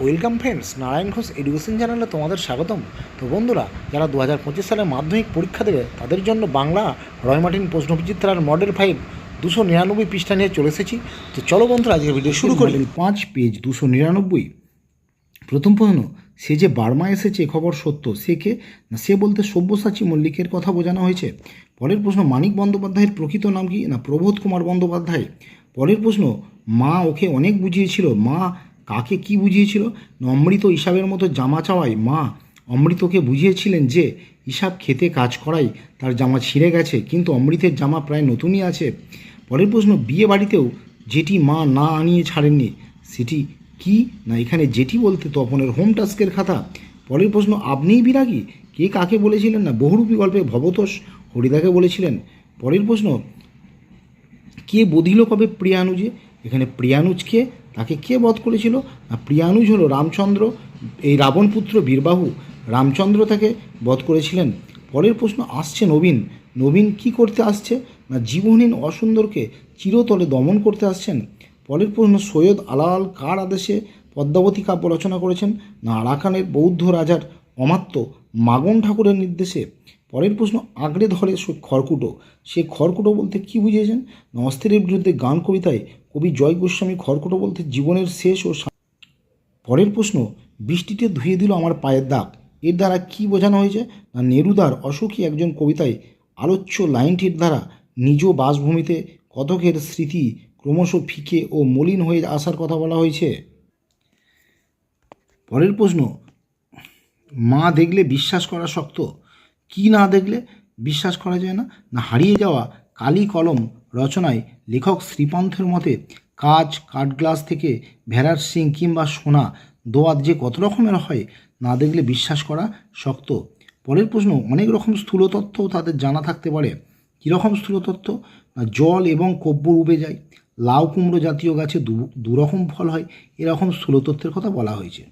Welcome friends Narayan Ghosh education চ্যানেলে তোমাদের স্বাগতম। তো বন্ধুরা যারা দু হাজার পঁচিশ সালে মাধ্যমিক পরীক্ষা দেবে তাদের জন্য বাংলা রয় রয়মার্টিন প্রশ্নবিচিত্রার মডেল ফাইভ দুশো নিরানব্বই পৃষ্ঠা নিয়ে চলে এসেছি। তো চলো বন্ধুরা আজকের ভিডিও শুরু করি। পাঁচ পেজ দুশো নিরানব্বই। প্রথম প্রশ্ন সে যে বার্মা এসেছে এ খবর সত্য? সে কে? না সে বলতে সব্যসাচী মল্লিকের কথা বোঝানো হয়েছে। পরের প্রশ্ন মানিক বন্দ্যোপাধ্যায়ের প্রকৃত নাম কি? না প্রবোধ কুমার বন্দ্যোপাধ্যায়। পরের প্রশ্ন মা ওকে অনেক বুঝিয়েছিল। মা কাকে কি বুঝিয়েছিল? অমৃত হিসাবের মতো জামা চাওয়ায় মা অমৃতকে বুঝিয়েছিলেন যে হিসাব খেতে কাজ করাই তার জামা ছিঁড়ে গেছে, কিন্তু অমৃতের জামা প্রায় নতুনই আছে। পরের প্রশ্ন, বিয়ে বাড়িতেও যেটি মা না আনিয়ে ছাড়েননি? সেটি কি? না, এখানে যেটি বলতে তপনের হোম টাস্কের খাতা। পরের প্রশ্ন, আপনিই বিরাগী? কে কাকে বলেছিলেন? না, বহুরূপী গল্পে ভবতোষ হরিদাকে বলেছিলেন। পরের প্রশ্ন, কে বধিল কবে প্রিয়ানুজে? এখানে প্রিয়ানুজকে তাকে কে বধ করেছিল? না, প্রিয়ানুজ হলো রামচন্দ্র। এই রাবণপুত্র বীরবাহু রামচন্দ্র তাকে বধ করেছিলেন। পরের প্রশ্ন আসছে নবীন। নবীন কি করতে আসছে? না, জীবনহীন অসুন্দরকে চিরতলে দমন করতে আসছেন? পরের প্রশ্ন, সৈয়দ আলাল কার আদেশে পদ্মাবতী কাব্য রচনা করেছেন? না, আরাকানের বৌদ্ধ রাজার অমাত্য মাগন ঠাকুরের নির্দেশে। পরের প্রশ্ন আগড়ে ধরে খড়কুটো। সে খড়কুটো বলতে কি বুঝিয়েছেন? না অস্থিরের বিরুদ্ধে গান কবিতায় কবি জয় গোস্বামী খড়কুটো বলতে জীবনের শেষ ও পরের প্রশ্ন, বৃষ্টিতে ধুয়ে দিল আমার পায়ের দাগ। এর দ্বারা কি বোঝানো হয়েছে? না, নেরুদার অসুখী একজন কবিতায় আলোচ্য লাইনটির দ্বারা নিজ বাসভূমিতে কতকের স্মৃতি ক্রমশ ফিকে ও মলিন হয়ে আসার কথা বলা হয়েছে? পরের প্রশ্ন, মা দেখলে বিশ্বাস করা শক্ত। কি না দেখলে বিশ্বাস করা যায় না? না হারিয়ে যাওয়া কালি কলম রচনায় লেখক শ্রীপন্থের মতে কাজ কাঠগ্লাস থেকে ভেড়ার সিং কিংবা সোনা দোয়াত যে কত রকমের হয় না দেখলে বিশ্বাস করা শক্ত। পরের প্রশ্ন, অনেক রকম স্থূলতত্ত্বও তাদের জানা থাকতে পারে। কীরকম স্থূলতত্ত্ব? না জল এবং কব্বর উবে যায়। লাউ কুমড়ো জাতীয় গাছে দু দুরকম ফল হয়। এরকম স্থূলতত্ত্বের কথা বলা হয়েছে।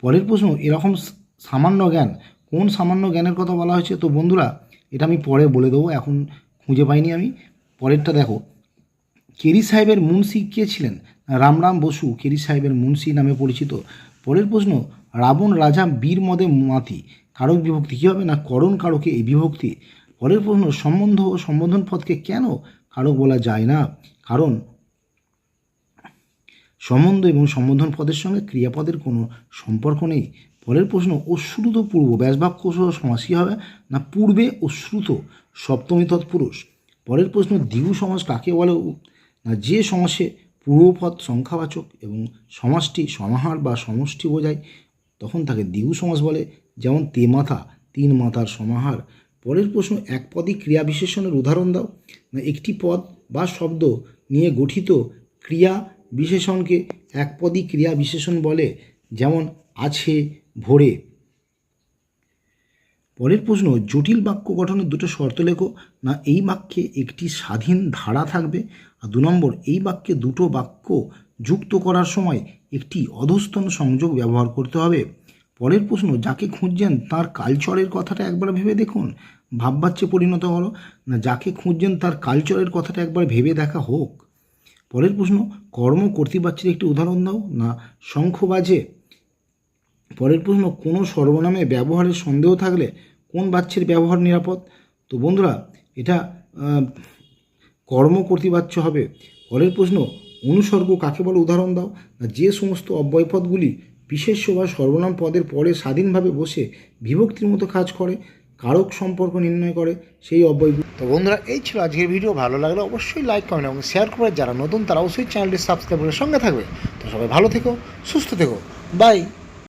পরের প্রশ্ন এরকম সামান্য জ্ঞান কোন সামান্য জ্ঞানের কথা বলা হয়েছে? তো বন্ধুরা, এটা আমি পরে বলে দেবো, এখন খুঁজে পাইনি আমি। পরেরটা দেখো। কেরি সাহেবের মুন্সি কে ছিলেন? রামরাম বসু, কেরি সাহেবের মুন্সি নামে পরিচিত। পরের প্রশ্ন, রাবণ রাজা বীর মদে মাতি, কারক বিভক্তি কী হবে না করণ কারকে এই বিভক্তি? পরের প্রশ্ন, সম্বন্ধ ও সম্বোধন পদকে কেন কারক বলা যায় না? কারণ সম্বন্ধ এবং সম্বোধন পদের সঙ্গে ক্রিয়াপদের কোনো সম্পর্ক নেই। পরের প্রশ্ন, অশ্রুত পূর্ব, ব্যাসবাক্য সহ সমাস কী হবে না পূর্বে অশ্রুত, সপ্তমী তৎপুরুষ? পরের প্রশ্ন, দ্বিগু সমাস কাকে বলে? না যে সমাসে পূর্বপদ সংখ্যাবাচক এবং সমাজটি সমাহার বা সমষ্টি বোঝায়, তখন তাকে দ্বিগু সমাস বলে, যেমন তে মাথা তিন মাথার সমাহার। পরের প্রশ্ন, এক পদই ক্রিয়া বিশেষণের উদাহরণ দাও। না একটি পদ বা শব্দ নিয়ে গঠিত ক্রিয়া বিশেষণকে এক একপদী ক্রিয়া বিশেষণ বলে, যেমন আছে ভোরে। পরের প্রশ্ন, জটিল বাক্য গঠনের দুটো শর্ত লেখো। না, এই বাক্যে একটি স্বাধীন ধারা থাকবে? আর দু নম্বর, এই বাক্যে দুটো বাক্য যুক্ত করার সময় একটি অধস্তন সংযোগ ব্যবহার করতে হবে। পরের প্রশ্ন, যাকে খুঁজছেন তার কালচরের কথাটা একবার ভেবে দেখুন। ভাববাচ্যে পরিণত হলো। না, যাকে খুঁজছেন তার কালচরের কথাটা একবার ভেবে দেখা হোক। পরের প্রশ্ন, কর্ম কর্তৃপাচ্যের একটি উদাহরণ দাও। না শঙ্খ বাজে পরের প্রশ্ন, কোনো সর্বনামে ব্যবহারের সন্দেহ থাকলে কোন বাচ্যের ব্যবহার নিরাপদ? তো বন্ধুরা, এটা কর্ম কর্তৃবাচ্য হবে। পরের প্রশ্ন, অনুসর্গ কাকে বলে? উদাহরণ দাও। যে সমস্ত অব্যয়পদগুলি বিশেষ্য বা সর্বনাম পদের পরে স্বাধীনভাবে বসে বিভক্তির মতো কাজ করে, কারক সম্পর্ক নির্ণয় করে, সেই অব্যয়গুলি তো বন্ধুরা, এই ছিল আজকের ভিডিও। ভালো লাগলে অবশ্যই লাইক, কমেন্ট এবং শেয়ার করে যারা নতুন, তারা অবশ্যই চ্যানেলটি সাবস্ক্রাইব করে সঙ্গে থাকবে। তো সবাই ভালো থেকো, সুস্থ থেকো। বাই।